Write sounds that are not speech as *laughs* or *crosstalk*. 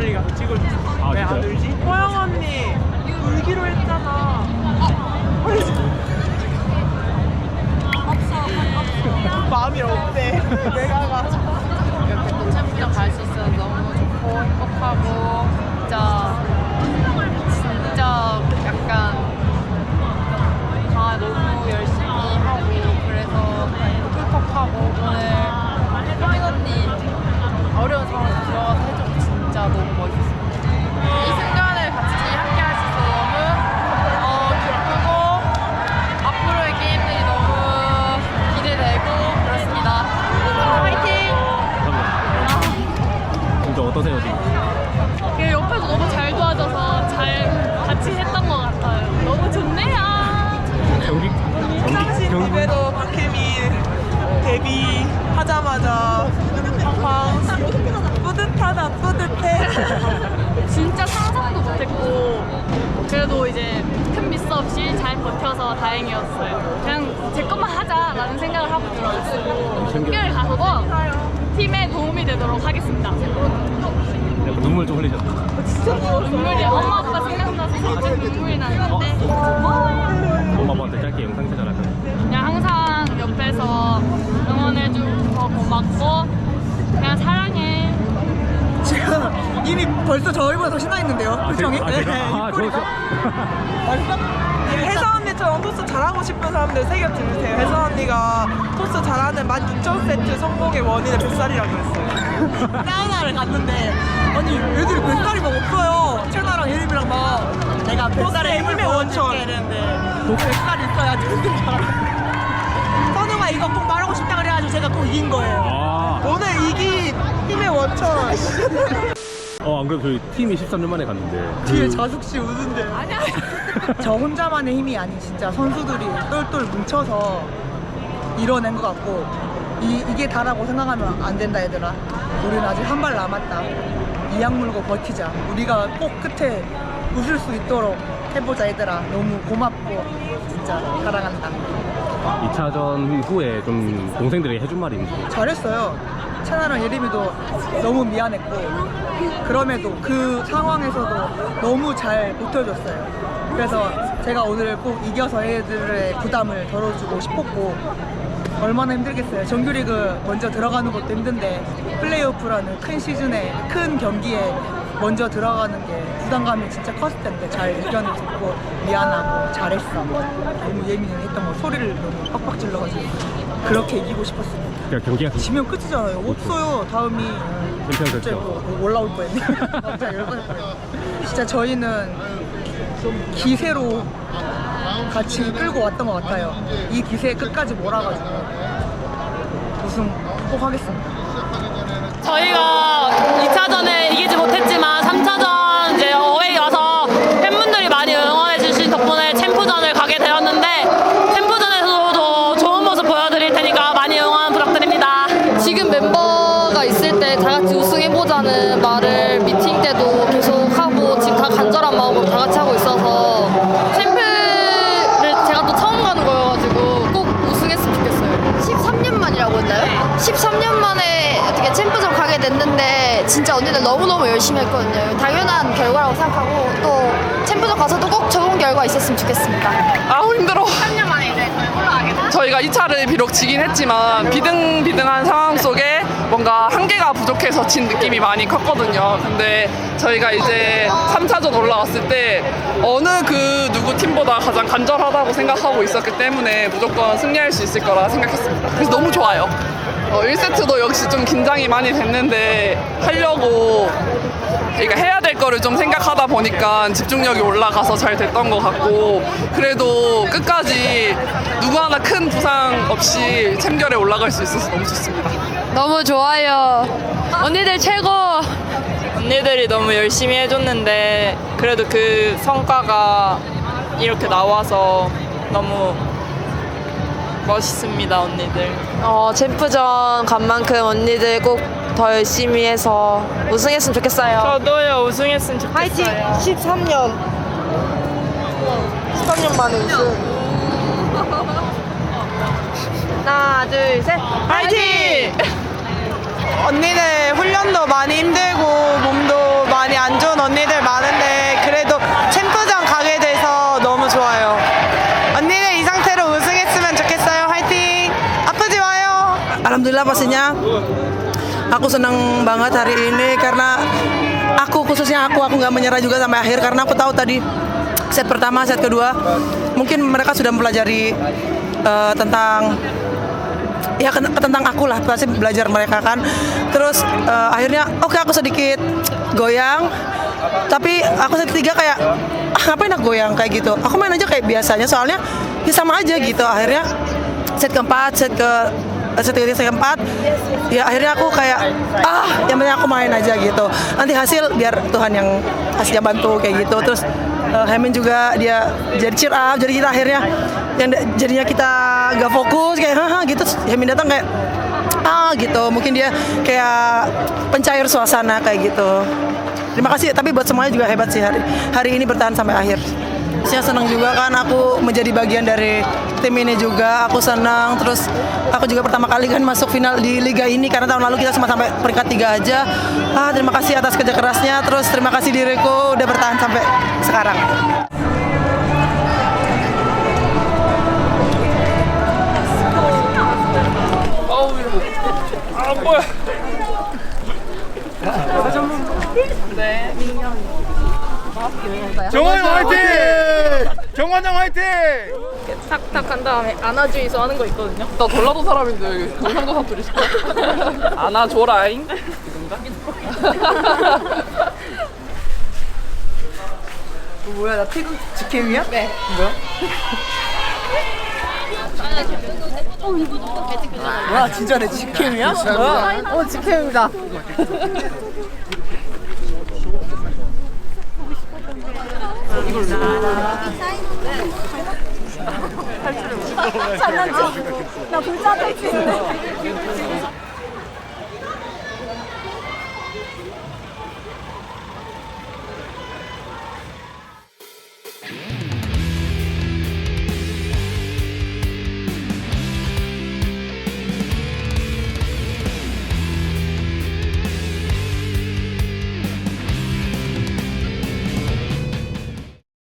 빨리 가서 찍어주세요. 아, 네, 왜안 울지? 호영 언니 울기로 했잖아. 마음이 없대. *laughs* 내가 가. 이렇게 도착비가 가 있었어요. 너무 좋고 행복하고 어떠세요 지금? 그 옆에서 너무 잘 도와줘서 잘 같이 했던 것 같아요. 너무 좋네요. 경기 경기 당신 경기 집에도 박혜미 데뷔하자마자 팡팡 *laughs* 뿌듯하다 뿌듯해 *laughs* 진짜 상상도 못했고 그래도 이제 큰 미스 없이 잘 버텨서 다행이었어요. 그냥 제 것만 하자라는 생각을 하고 들어갔어요. 학교를 가서도 팀에 도움이 되도록 하겠습니다. 약간 눈물 좀 흘리셨다. 눈물이 엄마 아빠 생각나서 살짝 눈물이 나는데 고마워요. 엄마 아빠한테 짧게 영상 제작하세요. 그냥 항상 옆에서 응원해주고 고맙고 그냥 사랑해. 지금 이미 벌써 저희보다 더 신나있는데요 아, 표정이 제가, 아, 제가? 아, 입꼬리가. 저, 맛있어? 혜서 언니처럼 토스 잘하고 싶은 사람들 새겨 들으세요 혜서 언니가 토스 잘하는 16,000세트 성공의 원인은 뱃살이라고 했어요 *laughs* 사우나를 갔는데 아니 애들이 뱃살이 막 없어요. 채나랑 예림이랑 막 내가 뱃살의 힘을 보여줄게 이랬는데 뱃살이 있어야지 은근 잘하 선우가 이거 꼭 말하고 싶다 그래가지고 제가 꼭 이긴 거예요. 아, 오늘 이긴 힘의 원천. *laughs* 어, 안 그래도 저희 팀이 13년 만에 갔는데. 뒤에 그- 자숙 씨 우는데. 아니야. *laughs* 저 혼자만의 힘이 아닌 진짜 선수들이 똘똘 뭉쳐서 이뤄낸 것 같고 이, 이게 다라고 생각하면 안 된다 얘들아 우리는 아직 한 발 남았다. 이 악 물고 버티자. 우리가 꼭 끝에 웃을 수 있도록 해보자 얘들아. 너무 고맙고 진짜 사랑한다. 2차전 후에 좀 동생들에게 해준 말이 있는지. 잘했어요. 채나랑 예림이도 너무 미안했고 그럼에도 그 상황에서도 너무 잘 버텨줬어요. 그래서 제가 오늘 꼭 이겨서 애들의 부담을 덜어주고 싶었고 얼마나 힘들겠어요. 정규리그 먼저 들어가는 것도 힘든데 플레이오프라는 큰 시즌에 큰 경기에 먼저 들어가는 게 부담감이 진짜 컸을 텐데 잘 의견을 듣고 미안하고 잘했어. 너무 예민했던 거 소리를 너무 빡빡 질러가지고 그렇게 이기고 싶었습니다. 그냥 경기가 지면 끝이잖아요. 없어요. 다음이 챔피언 진짜. 뭐 올라올 뻔했네. *laughs* 진짜 뻔했네. 진짜 저희는 좀 기세로 같이 끌고 왔던 것 같아요. 이 기세에 끝까지 몰아가지고 우승 꼭 하겠습니다. 저희가 13년 만에 어떻게 챔프전 가게 됐는데 진짜 언니들 너무너무 열심히 했거든요. 당연한 결과라고 생각하고 또 챔프전 가서도 꼭 좋은 결과 있었으면 좋겠습니다. 아우 힘들어. 3년 만에 이제 올라가게 저희가 2차를 비록 지긴 했지만 비등비등한 상황 속에 뭔가 한계가 부족해서 진 느낌이 많이 컸거든요. 근데 저희가 이제 3차전 올라왔을 때 어느 그 누구 팀보다 가장 간절하다고 생각하고 있었기 때문에 무조건 승리할 수 있을 거라 생각했습니다. 그래서 너무 좋아요. 어, 1세트도 역시 좀 긴장이 많이 됐는데 하려고 그러니까 해야 될 거를 좀 생각하다 보니까 집중력이 올라가서 잘 됐던 것 같고 그래도 끝까지 누구 하나 큰 부상 없이 챔결에 올라갈 수 있어서 너무 좋습니다. 너무 좋아요. 언니들 최고! 언니들이 너무 열심히 해줬는데 그래도 그 성과가 이렇게 나와서 너무 멋있습니다 언니들. 어, 챔프전 간 만큼 언니들 꼭 더 열심히 해서 우승했으면 좋겠어요. 저도요 우승했으면 좋겠어요. 13년 13년 만에 우승. 하나, 둘, 셋. 파이팅! 언니들 훈련도 많이 힘들고 몸도 많이 안 좋은 언니들 많은데 그래도 챔프전 가게 돼서 너무 좋아요. 언니들 이 상태로 우승했으면 좋겠어요. 화이팅! 아프지 마요. 알함둘라 Alhamdulillah pastinya aku senang banget hari ini karena aku khususnya aku aku nggak menyerah juga sampai akhir karena aku tahu tadi set pertama set kedua mungkin mereka sudah mempelajari eh, tentang ya tentang aku lah pasti belajar mereka kan. Terus eh, akhirnya oke aku sedikit goyang. Tapi aku set ketiga kayak ah ngapain aku goyang? kayak gitu. Aku main aja kayak biasanya soalnya ya sama aja gitu. Akhirnya set keempat set ke set ketiga set keempat. Ya akhirnya aku kayak ah yang penting aku main aja gitu. Nanti hasil biar Tuhan yang hasilnya bantu kayak gitu. Terus eh, Hemin juga dia jadi cheer up jadi kita akhirnya yang jadinya kita gak fokus kayak haha gitu. Hemin datang kayak ah gitu. Mungkin dia kayak pencair suasana kayak gitu. Terima kasih tapi buat semuanya juga hebat sih hari hari ini bertahan sampai akhir saya senang juga kan aku menjadi bagian dari tim ini juga. Aku senang. Terus aku juga pertama kali kan masuk final di liga ini karena tahun lalu kita cuma sampai peringkat tiga aja. Ah terima kasih atas kerja kerasnya. Terus terima kasih diriku udah bertahan sampai sekarang 정원 화이팅! 정원장 화이팅! 탁탁 한 다음에 안아주이소 하는 거 있거든요. 나 전라도 사람인데 경상도 사투리 시켜. 안아줘라잉. 뭐야 나 태국 직캠이야? 네 뭐야? 와 진짜 내 직캠이야? 뭐야? 어 직캠이다 장난치? 나 불자 탈출인데.